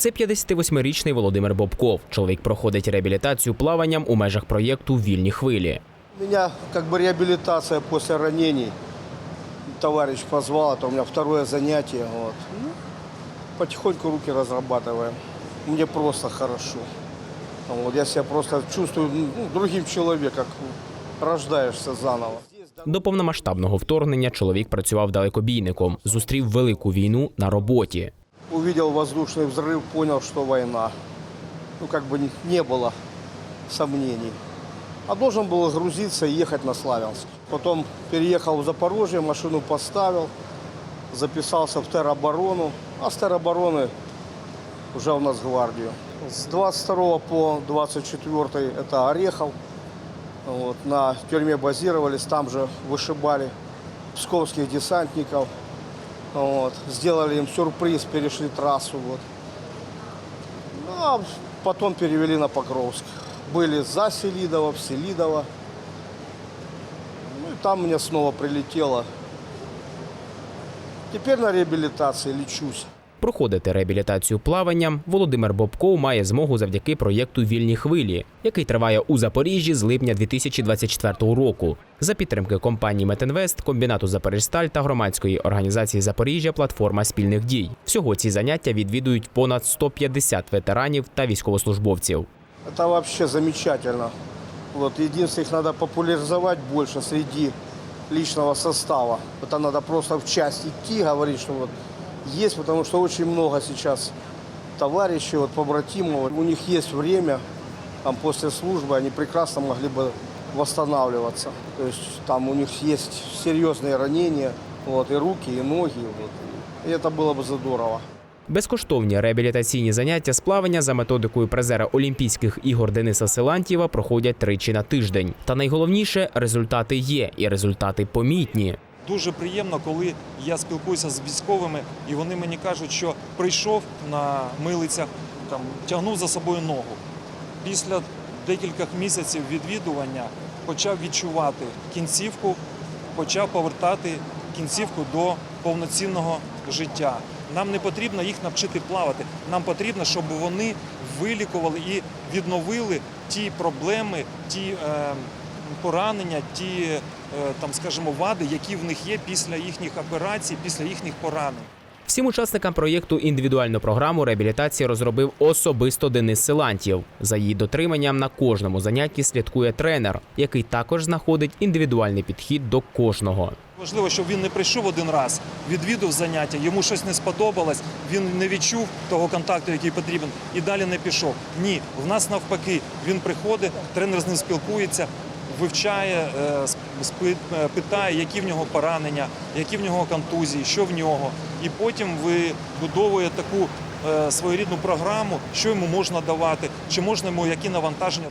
Це 58-річний Володимир Бобков. Чоловік проходить реабілітацію плаванням у межах проєкту Вільні хвилі. У меня как бы реабилитация после ранений. Товарищ позвал, это у меня второе занятие. Вот. Ну, потихоньку руки разрабатываем. Мне просто хорошо. Вот, я себя просто чувствую ну, другим человеком, как рождаешься заново. До повномасштабного вторгнення чоловік працював далекобійником, зустрів велику війну на роботі. Увидел воздушный взрыв, понял, что война. Ну, как бы не- было сомнений. А должен был грузиться и ехать на Славянск. Потом переехал в Запорожье, машину поставил, записался в тероборону. А с теробороны уже у нас гвардию. С 22 по 24 это Орехов. Вот, на тюрьме базировались, там же вышибали псковских десантников. Вот, сделали им сюрприз, перешли трассу. Вот. Ну, а потом перевели на Покровск. Были за Селидово, в Селидово. Ну и там мне снова прилетело. Теперь на реабилитации лечусь. Проходити реабілітацію плаванням Володимир Бобков має змогу завдяки проєкту Вільні хвилі, який триває у Запоріжжі з липня 2024 року. За підтримки компанії Метинвест, комбінату Запоріжсталь та громадської організації Запоріжжя Платформа спільних дій. Всього ці заняття відвідують понад 150 ветеранів та військовослужбовців. Это вообще замечательно. Вот, единственное, их надо популяризовать больше среди личного состава. Это надо просто в часть идти, говорить, что вот есть, потому что очень много сейчас товарищей, вот, побратимов, у них есть время, там, после службы, они прекрасно могли бы восстанавливаться. То есть там у них есть серьезные ранения, вот, и руки, и ноги, вот, и это было бы здорово. Безкоштовні реабілітаційні заняття з плавання за методикою призера Олімпійських ігор Дениса Силантьєва проходять тричі на тиждень. Та найголовніше результати є, і результати помітні. Дуже приємно, коли я спілкуюся з військовими, і вони мені кажуть, що прийшов на милицях, там тягнув за собою ногу. Після декількох місяців відвідування почав відчувати кінцівку, почав повертати кінцівку до повноцінного життя. Нам не потрібно їх навчити плавати. Нам потрібно, щоб вони вилікували і відновили ті проблеми, ті е, поранення, ті, там, скажімо, вади, які в них є після їхніх операцій, після їхніх поранень. Всім учасникам проєкту індивідуальну програму реабілітації розробив особисто Денис Силантьєв. За її дотриманням на кожному занятті слідкує тренер, який також знаходить індивідуальний підхід до кожного. Важливо, щоб він не прийшов один раз, відвідав заняття, йому щось не сподобалось, він не відчув того контакту, який потрібен, і далі не пішов. Ні, в нас навпаки, він приходить, тренер з ним спілкується, вивчає, е, е, питає, які в нього поранення, які в нього контузії, що в нього. І потім вибудовує таку е, своєрідну програму, що йому можна давати, чи можна йому які навантаження.